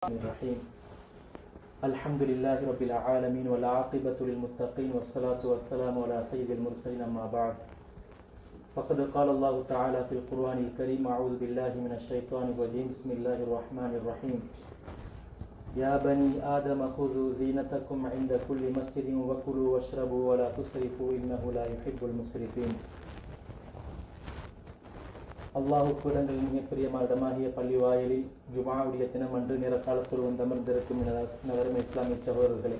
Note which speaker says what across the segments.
Speaker 1: الرحيم. الحمد لله رب العالمين والعاقبة للمتقين والصلاة والسلام على سيد المرسلين أما بعد. فقد قال الله تعالى في القرآن الكريم أعوذ بالله من الشيطان الرجيم. بسم الله الرحمن الرحيم. يا بني آدم خذوا زينتكم عند كل مسجد وكلوا واشربوا ولا تسرفوا إنه لا يحب المسرفين. அல்லாஹுக்கு இடங்கள் மிகப்பெரிய மதமாகிய பள்ளி வாயிலில் ஜுமாவுடைய தினம் அன்று நிற காலத்தில் அமர்ந்திருக்கும் இஸ்லாமிய சகோதரர்களே.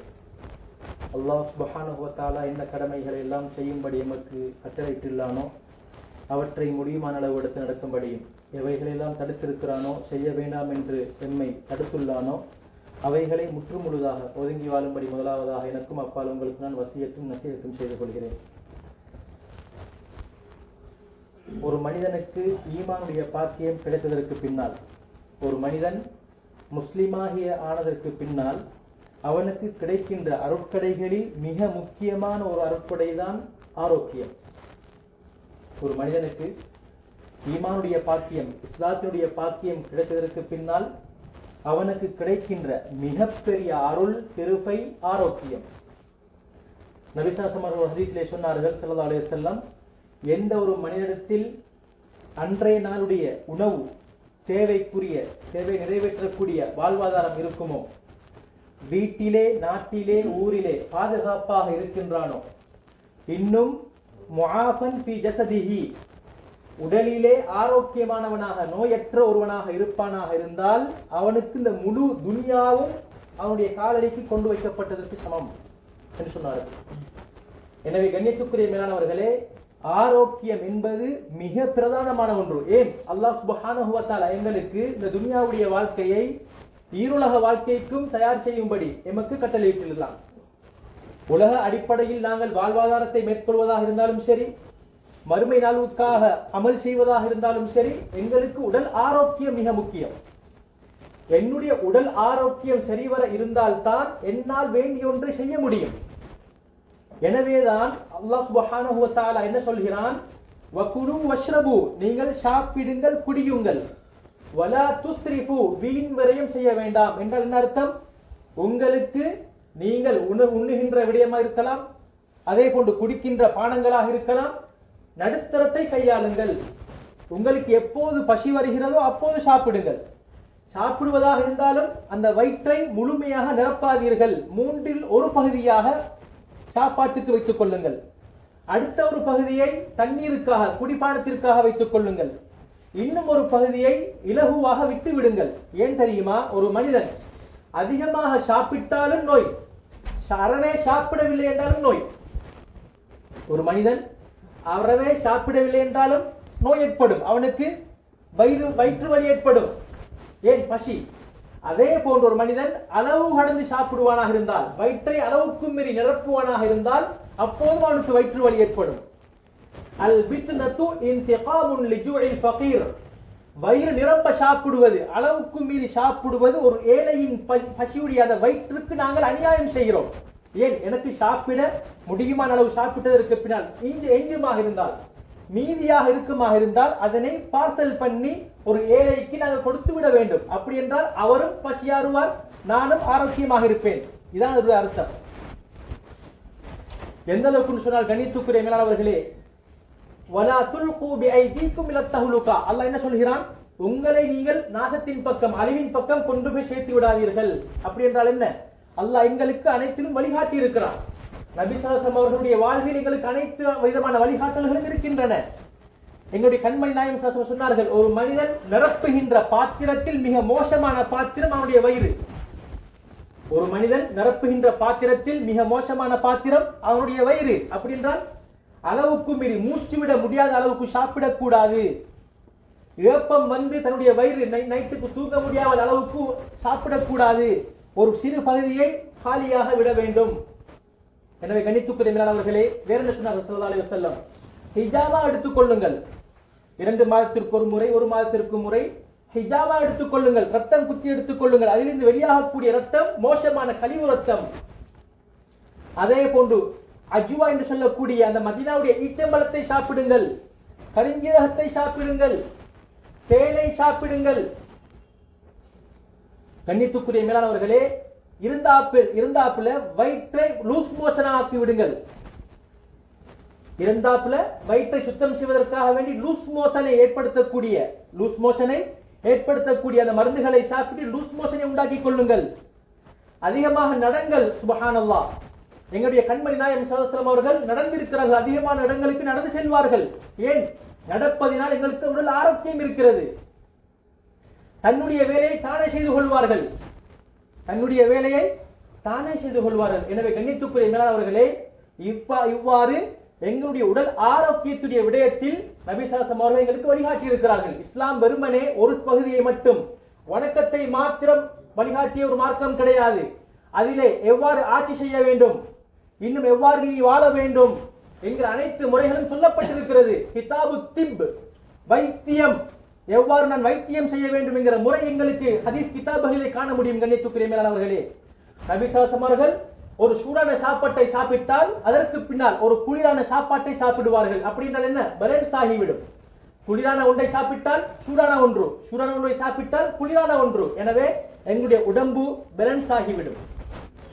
Speaker 1: அல்லாஹ் சுபஹானுவத்தாலா என்ன கடமைகளை எல்லாம் செய்யும்படி எமக்கு கட்டளையிட்டுள்ளானோ அவற்றை முடியுமான அளவு எடுத்து நடக்கும்படியும் எவைகளெல்லாம் தடுத்திருக்கிறானோ செய்ய வேண்டாம் என்று எம்மை தடுத்துள்ளானோ அவைகளை முற்றுமுழுதாக ஒதுங்கி வாழும்படி முதலாவதாக எனக்கும் அப்பால் உங்களுக்கு நான் வசியத்தும் நசியத்தும் செய்து கொள்கிறேன். ஒரு மனிதனுக்கு ஈமானுடைய பாக்கியம் கிடைத்ததற்கு பின்னால் ஒரு மனிதன் முஸ்லிமாகிய ஆனதற்கு பின்னால் அவனுக்கு கிடைக்கின்ற அருட்கடைகளில் மிக முக்கியமான ஒரு அருட்கடை தான் ஆரோக்கியம். ஒரு மனிதனுக்கு ஈமானுடைய பாக்கியம் இஸ்லாத்தினுடைய பாக்கியம் கிடைத்ததற்கு பின்னால் அவனுக்கு கிடைக்கின்ற மிகப்பெரிய அருள் திருப்பை ஆரோக்கியம். நபிசாசம் அவர்கள் ஹதீஸ்லே சொன்னார்கள் சல்லா அலைய செல்லம் எந்த ஒரு மனிதனிடத்தில் அன்றைய நாளுடைய உணவு தேவைக்குரிய தேவை நிறைவேற்றக்கூடிய வாழ்வாதாரம் இருக்குமோ? வீட்டிலே நாட்டிலே ஊரிலே பாதுகாப்பாக இருக்கின்றானோ? இன்னும் முஆஃபன் பி ஜசதிஹி. உடலிலே ஆரோக்கியமானவனாக நோயற்ற ஒருவனாக இருப்பானாக இருந்தால் அவனுக்கு இந்த முழு துனியாவும் அவனுடைய காலடிக்கு கொண்டு வைக்கப்பட்டதற்கு சமம் என்று சொன்னார்கள். எனவே கண்ணியத்துக்குரிய மேலானவர்களே ஆரோக்கியம் என்பது மிக பிரதானமான ஒன்று. ஏன்? அல்லாஹ் சுபஹானுவத்தால் எங்களுக்கு இந்த துனியாவுடைய வாழ்க்கையை ஈருலக வாழ்க்கைக்கும் தயார் செய்யும்படி எமக்கு கட்டளையிட்டுள்ளான் உலக அடிப்படையில் நாங்கள் வாழ்வாதாரத்தை மேற்கொள்வதாக இருந்தாலும் சரி மறுமை நாளுக்காக அமல் செய்வதாக இருந்தாலும் சரி எங்களுக்கு உடல் ஆரோக்கியம் மிக முக்கியம். என்னுடைய உடல் ஆரோக்கியம் சரிவர இருந்தால்தான் என்னால் வேண்டிய ஒன்றை செய்ய முடியும். எனவேதான் அல்லாஹ் சுபஹானஹு வ தஆலா என்ன சொல்கிறான்? வகுலு வஷ்ரபு நீங்கள் சாப்பிடுங்கள் குடியுங்கள். வலா துஸ்ரிஃபு வீண் விரயம் செய்ய வேண்டாம். என்றால் என்ன அர்த்தம்? உங்களுக்கு நீங்கள் உண உண்ணுகின்ற விடயமாக இருக்கலாம் அதே போன்று குடிக்கின்ற பானங்களாக இருக்கலாம். நடுத்தரத்தை கையாளுங்கள். உங்களுக்கு எப்போது பசி வருகிறதோ அப்போது சாப்பிடுங்கள். சாப்பிடுவதாக இருந்தாலும் அந்த வயிற்றை முழுமையாக நிரப்பாதீர்கள். மூன்றில் ஒரு பகுதியாக சாப்பாட்டுக்கு வைத்துக் கொள்ளுங்கள். அடுத்த ஒரு பகுதியை தண்ணீருக்காக குடிப்பானத்திற்காக வைத்துக் கொள்ளுங்கள். இன்னும் ஒரு பகுதியை இலகுவாக விட்டு விடுங்கள். ஏன் தெரியுமா? ஒரு மனிதன் அதிகமாக சாப்பிட்டாலும் நோய். அறவே சாப்பிடவில்லை என்றாலும் நோய். ஒரு மனிதன் அறவே சாப்பிடவில்லை என்றாலும் நோய் ஏற்படும். அவனுக்கு வயிறு வயிற்று வலி ஏற்படும். ஏன்? பசி. அதே போன்ற ஒரு மனிதன் அளவு கடந்து சாப்பிடுவானாக இருந்தால் வயிற்றை அளவுக்கும் மீறி நிரப்புவானாக இருந்தால் அப்போதும் அவனுக்கு வயிற்று வலி ஏற்படும். அல் பித்னத்து இன்திகாமுன் லிஜூஇல் ஃபகீர். வயிறு நிரம்ப சாப்பிடுவது அளவுக்கு மீறி சாப்பிடுவது ஒரு ஏழையின் பசியுடைய அந்த வயிற்றுக்கு நாங்கள் அநியாயம் செய்கிறோம். ஏன்? எனக்கு சாப்பிட முடியுமான அளவு சாப்பிட்டதற்கு பின்னால் இஞ்சு எஞ்சுமாக இருந்தால்? மீதியாக இருக்குமாக இருந்தால் அதனை பார்சல் பண்ணி ஒரு ஏழைக்கு நாங்கள் கொடுத்து விட வேண்டும். அப்படி என்றால் அவரும் பசியாறுவார் நானும் ஆரோக்கியமாக இருப்பேன். இதான் ஒரு அர்த்தம். எந்த அளவுக்கு சொன்னால் கணித்துக்குரிய மேலானவர்களே வலா துல்கு பிஐதீக்கும் இல தஹ்லுகா. அல்லாஹ் என்ன சொல்கிறான்? உங்களை நீங்கள் நாசத்தின் பக்கம் அழிவின் பக்கம் கொண்டு போய் சேர்த்து விடாதீர்கள். அப்படி என்றால் என்ன? அல்லாஹ் எங்களுக்கு அனைத்திலும் வழிகாட்டி இருக்கிறான் நபிசாசம் அவர்களுடைய வாழ்வில் எங்களுக்கு அனைத்து விதமான வழிகாட்டல்களும் இருக்கின்றன. எங்களுடைய கண்மணி நாயம் சொன்னார்கள் ஒரு மனிதன் நிரப்புகின்ற பாத்திரத்தில் மிக மோசமான பாத்திரம் அவனுடைய வயிறு. ஒரு மனிதன் நிரப்புகின்ற பாத்திரத்தில் மிக மோசமான பாத்திரம் அவனுடைய வயிறு. அப்படி என்றால் அளவுக்கு மீறி மூச்சு விட முடியாத அளவுக்கு சாப்பிடக்கூடாது. ஏப்பம் வந்து தன்னுடைய வயிறு நைட்டுக்கு தூங்க முடியாத அளவுக்கு சாப்பிடக்கூடாது. ஒரு சிறு பகுதியை காலியாக விட வேண்டும். எனவே கணித்துக்குரிய மேலானவர்களே வேற என்ன சொன்னார்கள்? சல்லா அலி ஹிஜாபா எடுத்துக்கொள்ளுங்கள் இரண்டு மாதத்திற்கு ஒரு முறை ஒரு மாதத்திற்கு முறை. ஹிஜாபா எடுத்துக்கொள்ளுங்கள் ரத்தம் குத்தி எடுத்துக்கொள்ளுங்கள் அதிலிருந்து வெளியாகக்கூடிய ரத்தம் மோசமான கழிவு ரத்தம். அதே போன்று அஜுவா என்று சொல்லக்கூடிய அந்த மதினாவுடைய ஈச்சம்பழத்தை சாப்பிடுங்கள். கருஞ்சீரகத்தை சாப்பிடுங்கள். தேனை சாப்பிடுங்கள். கண்ணித்துக்குரிய மேலானவர்களே இருந்தாப்பில் இருந்தாப்புல வயிற்றை லூஸ் மோஷன் ஆக்கி விடுங்கள் இரண்டாப்புல வயிற்றை சுத்தம் செய்வதற்காக வேண்டி லூஸ் மோஷனை ஏற்படுத்தக்கூடிய லூஸ் மோஷனை ஏற்படுத்தக்கூடிய அந்த மருந்துகளை சாப்பிட்டு லூஸ் மோஷனை உண்டாக்கி கொள்ளுங்கள். அதிகமாக நடங்கள் சுபஹானல்லா எங்களுடைய கண்மணி நாயம் சதஸ்ரம் அவர்கள் நடந்திருக்கிறார்கள் அதிகமான இடங்களுக்கு நடந்து செல்வார்கள். ஏன்? நடப்பதினால் எங்களுக்கு உடல் ஆரோக்கியம் இருக்கிறது. தன்னுடைய வேலையை தானே செய்து கொள்வார்கள். தன்னுடைய வேலையை தானே செய்து கொள்வார்கள். எனவே கண்ணித்துக்குரிய மேலாளர்களே இவ்வா இவ்வாறு எங்களுடைய உடல் ஆரோக்கியத்துடைய விடயத்தில் நபிசாசம் அவர்கள் எங்களுக்கு வழிகாட்டி இருக்கிறார்கள் இஸ்லாம் வெறுமனே ஒரு பகுதியை மட்டும் வணக்கத்தை மாத்திரம் வழிகாட்டிய ஒரு மார்க்கம் கிடையாது. அதிலே எவ்வாறு ஆட்சி செய்ய வேண்டும்? இன்னும் எவ்வாறு நீ வாழ வேண்டும்? என்கிற அனைத்து முறைகளும் சொல்லப்பட்டிருக்கிறது. கிதாபு திப் வைத்தியம். எவ்வாறு நான் வைத்தியம் செய்ய வேண்டும் என்கிற முறை எங்களுக்கு ஹதீஸ் கிதாபுகளை காண முடியும் கண்ணியத்துக்குரிய மேலானவர்களே. நபிசாசம் அவர்கள் ஒரு சூடான சாப்பாட்டை சாப்பிட்டால் அதற்கு பின்னால் ஒரு குளிரான சாப்பாட்டை சாப்பிடுவார்கள். அப்படின்றால் என்ன? பேலன்ஸ் ஆகிவிடும் குளிரான ஒன்றை சாப்பிட்டால் சூடான ஒன்று. சூடான ஒன்றை சாப்பிட்டால் குளிரான ஒன்று. எனவே எங்களுடைய உடம்பு பேலன்ஸ் ஆகிவிடும்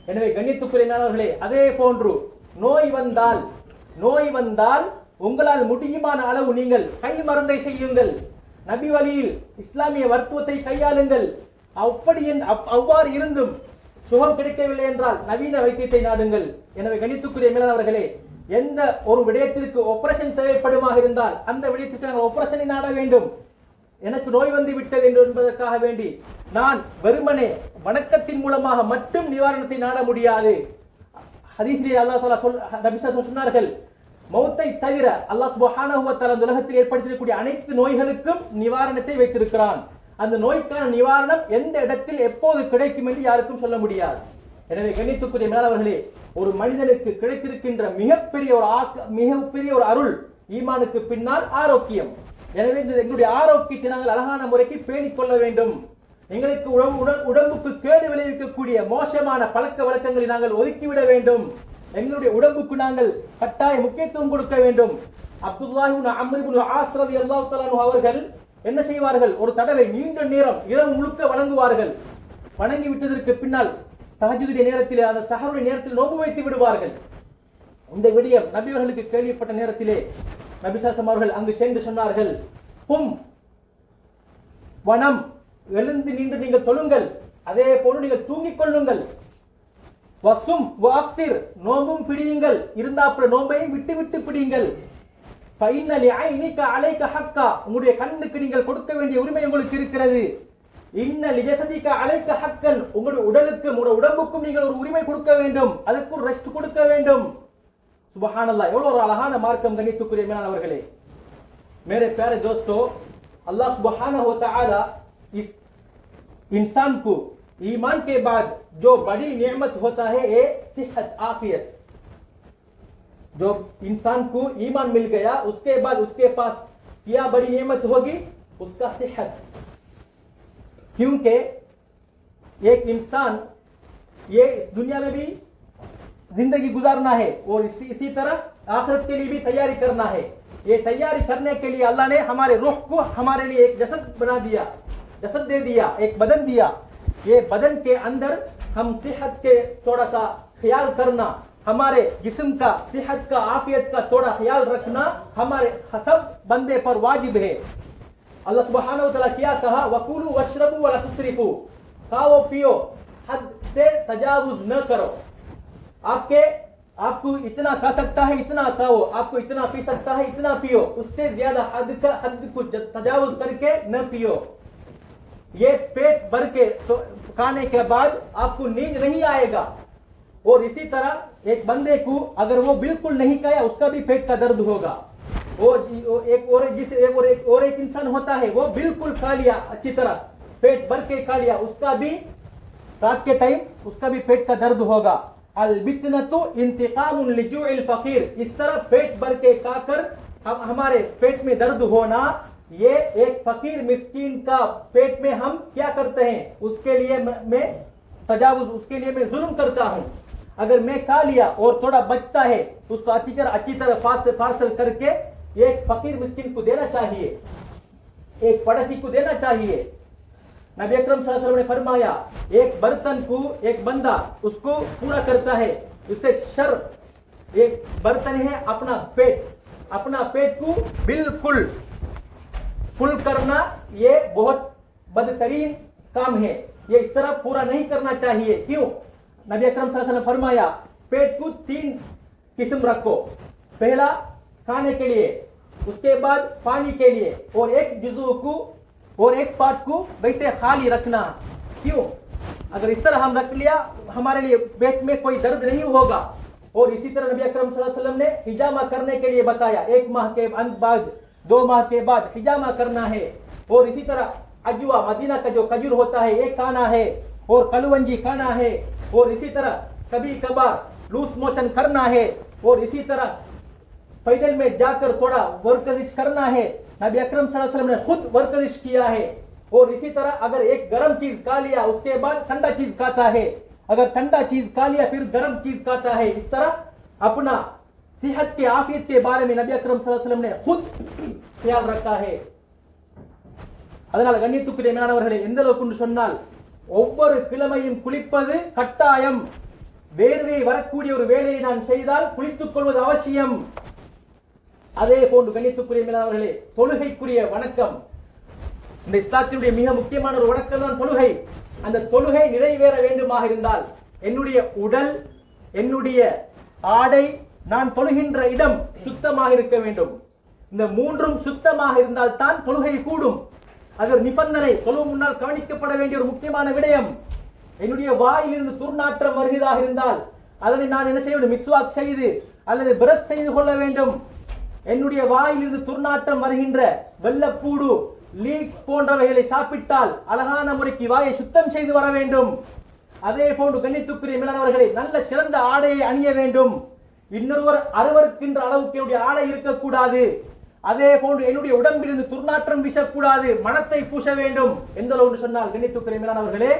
Speaker 1: எனவே கண்ணியத்துக்குரிய அதே போன்று நோய் வந்தால் நோய் வந்தால் உங்களால் முடியுமான அளவு நீங்கள் கை மருந்தை செய்யுங்கள். நபி வழியில் இஸ்லாமிய மருத்துவத்தை கையாளுங்கள். அப்படி என்- அவ்- அவ்வாறு இருந்தும் சுகம் கிடைக்கவில்லை என்றால் நவீன வைத்தியத்தை நாடுங்கள். எனவே கணித்துக்குரிய மேலானவர்களே எந்த ஒரு விடயத்திற்கு ஆபரேஷன் தேவைப்படுமாக இருந்தால் அந்த விடயத்திற்கு நாங்கள் ஆபரேஷனை நாட வேண்டும். எனக்கு நோய் வந்து விட்டது என்று என்பதற்காக வேண்டி நான் வெறுமனே வணக்கத்தின் மூலமாக மட்டும் நிவாரணத்தை நாட முடியாது. ஹதீஸ்ரீ அல்லாஹ் தஆலா சொல் நபி சொன்னார்கள் மௌத்தை தவிர அல்லாஹ் சுபஹானஹுவ வ உலகத்தில் ஏற்படுத்தியிருக்கக்கூடிய அனைத்து நோய்களுக்கும் நிவாரணத்தை வைத்திருக்கிறான். அந்த நோய்க்கான நிவாரணம் எந்த இடத்தில் எப்போது கிடைக்கும் என்று யாருக்கும் சொல்ல முடியாது. எனவே கணித்துக்குரிய மேலவர்களே ஒரு மனிதனுக்கு கிடைத்திருக்கின்ற மிகப்பெரிய ஒரு ஆக்க மிகப்பெரிய ஒரு அருள் ஈமானுக்கு பின்னால் ஆரோக்கியம். எனவே இந்த எங்களுடைய ஆரோக்கியத்தை நாங்கள் அழகான முறைக்கு பேணிக் கொள்ள வேண்டும். எங்களுக்கு உடம்பு உடல் உடம்புக்கு கேடு விளைவிக்கக்கூடிய மோசமான பழக்க வழக்கங்களை நாங்கள் ஒதுக்கிவிட வேண்டும். எங்களுடைய உடம்புக்கு நாங்கள் கட்டாய முக்கியத்துவம் கொடுக்க வேண்டும். அப்துல்லாஹி இப்னு ஆஸ்ரதி அல்லாஹ் அவர்கள் என்ன செய்வார்கள்? ஒரு தடவை நீண்ட நேரம் இரவு முழுக்க வணங்குவார்கள். வணங்கி விட்டதற்கு பின்னால் தஹஜுடைய நேரத்திலே அந்த சஹருடைய நேரத்தில் நோம்பு வைத்து விடுவார்கள். இந்த விடயம் நபிவர்களுக்கு கேள்விப்பட்ட நேரத்திலே நபிசாசம் அவர்கள் அங்கு சென்று சொன்னார்கள் பும் வனம் எழுந்து நின்று நீங்கள் தொழுங்கள். அதே போல நீங்கள் தூங்கிக் கொள்ளுங்கள். வசும் வாக்திர் நோம்பும் பிடியுங்கள். இருந்தாப்புல நோம்பையும் விட்டு விட்டு பிடியுங்கள். ஃபைனலி ஐனிக அலைக ஹக்கா உங்களுடைய கண்ணுக்கு நீங்கள் கொடுக்க வேண்டிய உரிமை உங்களுக்கு இருக்கிறது இன்ன லிஜசதிக அலைக ஹக்கன் உங்களுடைய உடலுக்கு உங்களுடைய உடம்புக்கும் நீங்கள் ஒரு உரிமை கொடுக்க வேண்டும் அதற்கு ஒரு ரெஸ்ட் கொடுக்க வேண்டும் சுபஹானல்லாஹ் எவ்வளவு ஒரு அழகான மார்க்கம் கணித்துக்குரிய மேலானவர்களே मेरे प्यारे दोस्तों अल्लाह सुबहाना व तआला इस इंसान को ईमान के बाद जो बड़ी नेमत होता है ये सेहत आफियत जो इंसान को ईमान मिल गया, उसके बाद उसके पास क्या बड़ी नेमत होगी? उसका सेहत। क्योंकि एक इंसान ये इस दुनिया में भी ज़िंदगी गुजारना है और इसी इसी तरह आखिरत के लिए भी तैयारी करना है। ये तैयारी करने के लिए अल्लाह ने हमारे रूह को हमारे लिए एक जसद बना दिया, जसद दे दिया, एक बदन दिया। ये बदन के अंदर हम सेहत के थोड़ा सा ख्याल करना हमारे जिस्म का, सेहत का, आफियत का थोड़ा ख्याल रखना हमारे सब बंदे पर वाजिब है। अल्लाह सुब्हानहु व क्या कहा? वकुलू वशरबू वला तुसरिफू खाओ, पियो, हद से तजावुज न करो। आपके, आपको इतना खा सकता है, इतना खाओ। आपको इतना पी सकता है, इतना पियो। उससे ज़्यादा हद का, हद को तजावुज करके न पियो। ये पेट भर के खाने के बाद आपको नींद नहीं आएगा। और इसी तरह एक बंदे को अगर वो बिल्कुल नहीं खाया उसका भी पेट का दर्द होगा। वो एक और जिस एक और एक और एक इंसान होता है, वो बिल्कुल खा लिया, अच्छी तरह, पेट भर के खा लिया, उसका भी रात के टाइम उसका भी पेट का दर्द होगा। अलबितनतु इंतकाम लिजुइल फकीर, इस तरह पेट भर के खाकर हम, हमारे पेट में दर्द होना, ये एक फकीर मिस्कीन का पेट में हम क्या करते हैं? उसके लिए मैं तजावुज, उसके लिए मैं जुल्म करता हूँ। अगर मैं खा लिया और थोड़ा बचता है उसको अच्छी तरह अच्छी तरह पार्सल पार्सल करके एक फकीर मिस्किन को देना चाहिए। एक पड़ोसी को देना चाहिए। नबी अकरम ने फरमाया, एक बर्तन को एक बंदा उसको पूरा करता है, उससे शर एक बर्तन है अपना पेट। अपना पेट को बिल्कुल फुल करना ये बहुत बदतरीन काम है। ये इस तरह पूरा नहीं करना चाहिए। क्यों? नबी अकरम ने फरमाया, पेट को तीन किस्म रखो। पहला, खाने के लिए, उसके बाद पानी के लिए, और एक जुजू को, और एक पार्ट को वैसे खाली रखना। क्यों? अगर इस तरह हम रख लिया, हमारे लिए पेट में कोई दर्द नहीं होगा। और इसी तरह नबी अकरम वसल्लम ने हिजामा करने के लिए बताया, एक माह के बाद, दो माह के बाद हिजामा करना है। और इसी तरह अजवा मदीना का जो खजूर होता है, ये खाना है। और कलवंजी खाना है और इसी तरह कभी कभार लूज मोशन करना है और इसी तरह पैदल में जाकर थोड़ा वर्कजिश करना है नबी अकरम सल्लल्लाहु अलैहि वसल्लम ने खुद वर्कजिश किया है और इसी तरह अगर एक गर्म चीज खा लिया उसके बाद ठंडा चीज खाता है अगर ठंडा चीज खा लिया फिर गर्म चीज खाता है इस तरह अपना सेहत के आफियत के बारे में नबी अकरम सल्लल्लाहु अलैहि वसल्लम ने खुद ख्याल रखा है அதனால கண்ணியத்துக்குரிய மேலானவர்களே எந்த அளவுக்கு என்று சொன்னால் ஒவ்வொரு கிழமையும் குளிப்பது கட்டாயம். வேர்வை வரக்கூடிய ஒரு வேலையை நான் செய்தால் குளித்துக் கொள்வது அவசியம். அதே போன்று கணித்துக்குரிய மேலாளர்களே தொழுகைக்குரிய வணக்கம். இந்த இஸ்லாத்தினுடைய மிக முக்கியமான ஒரு வணக்கம் தான் தொழுகை. அந்த தொழுகை நிறைவேற வேண்டுமாக இருந்தால் என்னுடைய உடல் என்னுடைய ஆடை நான் தொழுகின்ற இடம் சுத்தமாக இருக்க வேண்டும். இந்த மூன்றும் சுத்தமாக இருந்தால் தான் தொழுகை கூடும். அது ஒரு நிபந்தனை. தொழுவு முன்னால் கவனிக்கப்பட வேண்டிய ஒரு முக்கியமான விடயம். என்னுடைய வாயிலிருந்து துர்நாற்றம் வருகிறதாக இருந்தால் அதனை நான் என்ன செய்ய வேண்டும்? மிஸ்வாக் செய்து அல்லது பிரஷ் செய்து கொள்ள வேண்டும். என்னுடைய வாயிலிருந்து துர்நாற்றம் வருகின்ற வெள்ளப்பூடு லீக்ஸ் போன்றவைகளை சாப்பிட்டால் அழகான முறைக்கு வாயை சுத்தம் செய்து வர வேண்டும். அதே போன்று கண்ணித்துக்குரிய மேலானவர்களை நல்ல சிறந்த ஆடையை அணிய வேண்டும். இன்னொருவர் அருவருக்கின்ற அளவுக்கு என்னுடைய ஆடை இருக்கக்கூடாது. அதே போன்று என்னுடைய உடம்பிலிருந்து துர்நாற்றம் வீசக்கூடாது மனத்தை பூச வேண்டும் எந்த ஒன்று சொன்னால் கண்ணித்துக்குரிய மேலானவர்களே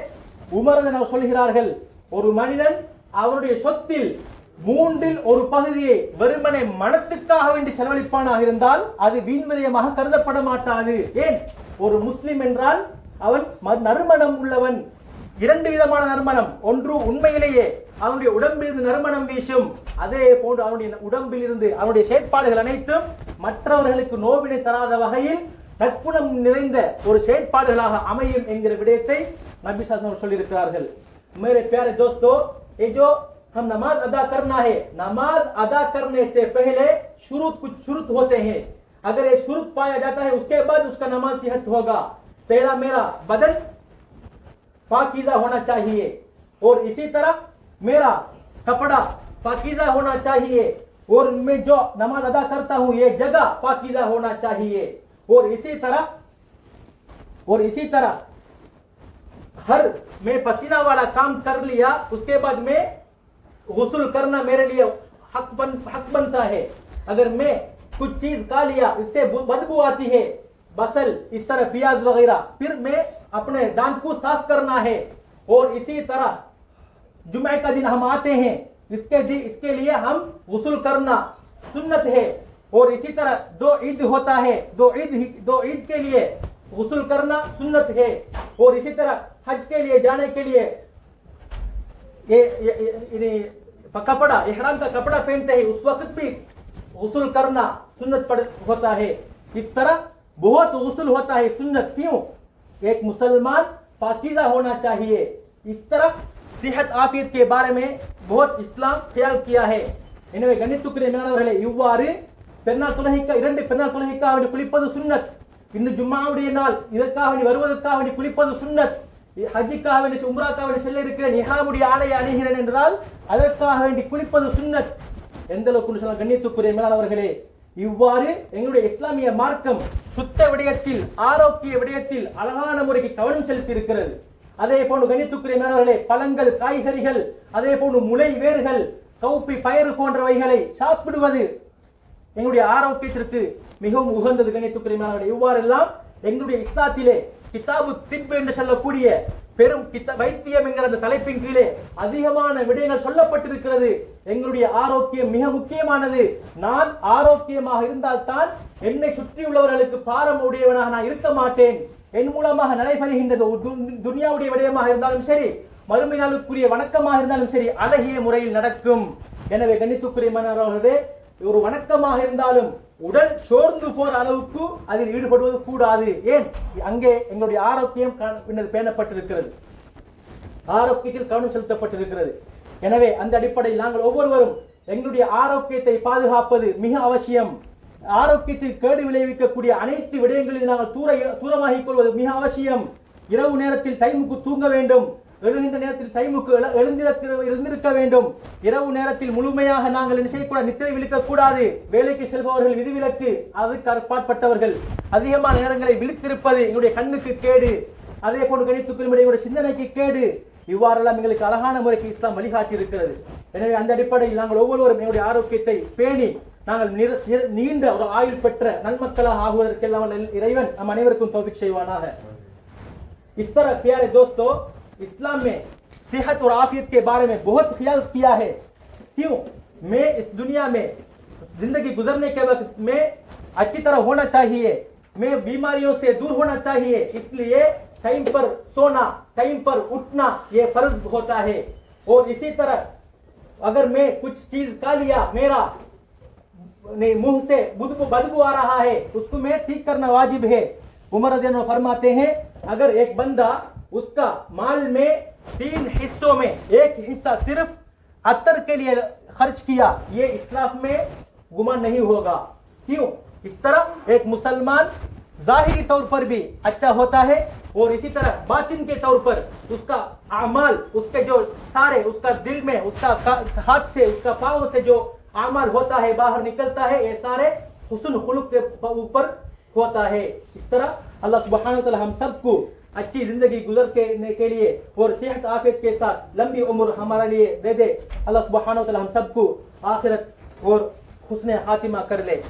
Speaker 1: உமரதன் அவர் சொல்கிறார்கள் ஒரு மனிதன் அவருடைய சொத்தில் மூன்றில் ஒரு பகுதியை வெறுமனை மனத்துக்காக வேண்டி செலவழிப்பானாக இருந்தால் அது வீண்விரயமாக கருதப்பட மாட்டாது. ஏன்? ஒரு முஸ்லிம் என்றால் அவன் ம- நறுமணம் உள்ளவன். இரண்டு விதமான நறுமணம். ஒன்று உண்மையிலேயே அவனுடைய உடம்பிலிருந்து நறுமணம் வீசும். அதே போன்று அவனுடைய உடம்பில் இருந்து அவனுடைய செயற்பாடுகள் அனைத்தும் மற்றவர்களுக்கு நோவினை தராத வகையில் நற்குணம் நிறைந்த ஒரு செயற்பாடுகளாக அமையும் என்கிற விடயத்தை நபி சாசனம் சொல்லியிருக்கிறார்கள் मेरे प्यारे दोस्तों ये जो हम नमाज अदा करना है नमाज अदा करने से पहले शुरू कुछ शुरुत होते हैं अगर ये शुरुत पाया जाता है उसके बाद उसका नमाज सेहत होगा पहला मेरा बदन पाकीजा होना चाहिए और इसी तरह मेरा कपड़ा पाकीजा होना चाहिए। और मैं जो नमाज़ अदा करता हूँ ये जगह पाकिजा होना चाहिए। और इसी तरह, और इसी तरह, हर मैं पसीना वाला काम कर लिया, उसके बाद मैं गुस्ल करना मेरे लिए हक बन, हक बनता है। अगर मैं कुछ चीज़ खा लिया, इससे बदबू आती है, बसल, इस तरह प्याज वगैरह, फिर मैं अपने दांत को साफ़ करना है। और इसी तरह जुमे का दिन हम आते हैं। इसके दि, इसके लिए हम गुस्ल करना सुन्नत है। और इसी तरह दो ईद होता है दो ईद दो ईद के लिए गुस्ल करना सुन्नत है। और इसी तरह हज के लिए जाने के लिए ये, ये, ये, ये कपड़ा इहराम का कपड़ा पहनते हैं उस वक्त भी गुस्ल करना सुन्नत पड़ होता है। इस तरह बहुत गुस्ल होता है सुन्नत। क्यों? एक मुसलमान पाकिजा होना चाहिए। इस तरह சிஹத் ஆஃபியத் கே பாரமே போத் இஸ்லாம் கியால் கியா ஹே. எனவே கண்ணித்துக்குரிய மேனவர்களே இவ்வாறு பெருநாள் துலகைக்கா இரண்டு பெருநாள் துலகைக்காக வேண்டி குளிப்பது சுன்னத். இந்த ஜும்மாவுடைய நாள் இதற்காக வேண்டி வருவதற்காக வேண்டி குளிப்பது சுன்னத். ஹஜிக்காக வேண்டி உம்ராக்காக வேண்டி செல்ல இருக்கிற நிஹாவுடைய ஆடையை அணிகிறேன் என்றால் அதற்காக வேண்டி குளிப்பது சுன்னத். எந்த அளவுக்கு சொல்ல கண்ணியத்துக்குரிய மேலானவர்களே இவ்வாறு எங்களுடைய இஸ்லாமிய மார்க்கம் சுத்த விடயத்தில் ஆரோக்கிய விடயத்தில் அழகான முறைக்கு கவனம் செலுத்தி இருக்கிறது. அதே போன்று கணித்துக்குரிய மேலவர்களே பழங்கள் காய்கறிகள் அதே போன்று முளை வேர்கள் கவுப்பி பயறு போன்றவைகளை சாப்பிடுவது எங்களுடைய ஆரோக்கியத்திற்கு மிகவும் உகந்தது கணித்துக்குரிய மேலவர்களே இவ்வாறெல்லாம் எங்களுடைய இஸ்லாத்திலே கிதாபு திப்பு என்று சொல்லக்கூடிய பெரும் கித்த வைத்தியம் என்கிற அந்த தலைப்பின் கீழே அதிகமான விடயங்கள் சொல்லப்பட்டிருக்கிறது. எங்களுடைய ஆரோக்கியம் மிக முக்கியமானது. நான் ஆரோக்கியமாக இருந்தால்தான் என்னை சுற்றியுள்ளவர்களுக்கு பாரம் உடையவனாக நான் இருக்க மாட்டேன். என் மூலமாக நடைபெறுகின்றது துனியாவுடைய விடயமாக இருந்தாலும் சரி மறுமையாளுக்குரிய வணக்கமாக இருந்தாலும் சரி அழகிய முறையில் நடக்கும். எனவே கணித்துக்குரிய மன்னர்களே ஒரு வணக்கமாக இருந்தாலும் உடல் சோர்ந்து போற அளவுக்கு அதில் ஈடுபடுவது கூடாது. ஏன்? அங்கே எங்களுடைய ஆரோக்கியம் பின்னர் பேணப்பட்டிருக்கிறது. ஆரோக்கியத்தில் கவனம் செலுத்தப்பட்டிருக்கிறது. எனவே அந்த அடிப்படையில் நாங்கள் ஒவ்வொருவரும் எங்களுடைய ஆரோக்கியத்தை பாதுகாப்பது மிக அவசியம். ஆரோக்கியத்தில் கேடு விளைவிக்கக்கூடிய அனைத்து விடயங்களில் நாங்கள் தூர தூரமாகிக் கொள்வது மிக அவசியம். இரவு நேரத்தில் டைமுக்கு தூங்க வேண்டும். எழுகின்ற நேரத்தில் டைமுக்கு எழு- எழுந்திருக்க வேண்டும். இரவு நேரத்தில் முழுமையாக நாங்கள் என்ன செய்யக்கூடாது? நித்திரை விழுக்கக்கூடாது. வேலைக்கு செல்பவர்கள் விதிவிலக்கு அதற்கு அற்பாற்பட்டவர்கள். அதிகமான நேரங்களை விழித்திருப்பது எங்களுடைய கண்ணுக்கு கேடு. அதே போன்று கணித்துக்குரிய சிந்தனைக்கு கேடு. இவ்வாறெல்லாம் எங்களுக்கு அழகான முறைக்கு இஸ்லாம் வழிகாட்டி இருக்கிறது எனவே அந்த அடிப்படையில் நாங்கள் ஒவ்வொருவரும் எங்களுடைய ஆரோக்கியத்தை பேணி நாங்கள் நிர- நிர- நீண்ட ஒரு ஆயுள் பெற்ற நன்மக்களாக ஆகுவதற்கெல்லாம் வல்ல இறைவன் நம் அனைவருக்கும் தோல்வி செய்வானாக इस तरह प्यारे दोस्तों इस्लाम में सेहत और आफियत के बारे में बहुत ख्याल किया है क्यों मैं इस दुनिया में जिंदगी गुजरने के वक्त में अच्छी तरह होना चाहिए मैं बीमारियों से दूर होना चाहिए इसलिए टाइम पर सोना टाइम पर उठना ये फर्ज होता है और इसी तरह अगर मैं कुछ चीज खा लिया मेरा नहीं, मुँह से बदबू बदबू आ रहा है, उसको मैं ठीक करना वाजिब है। उमर रज़ी फरमाते हैं, अगर एक बंदा उसका माल में तीन हिस्सों में, एक हिस्सा सिर्फ़ अतर के लिए खर्च किया, ये इस्लाम में गुमान नहीं होगा। क्यों? इस तरह एक मुसलमान जाहिरी तौर पर भी अच्छा होता है, और इसी तरह बातिन के तौर पर उसका अमाल उसके जो सारे, उसका दिल में, उसका हाथ से, उसका पाँव से जो अमाल होता है बाहर निकलता है ये सारे हुसन खुलुक के ऊपर होता है। इस तरह अल्लाह सुबहान तला हम सबको अच्छी ज़िंदगी गुजर के, के लिए और सेहत आफियत के साथ लंबी उम्र हमारे लिए दे दे। अल्लाह सुबहान तला हम सबको आखिरत और हुसन हातिमा कर ले।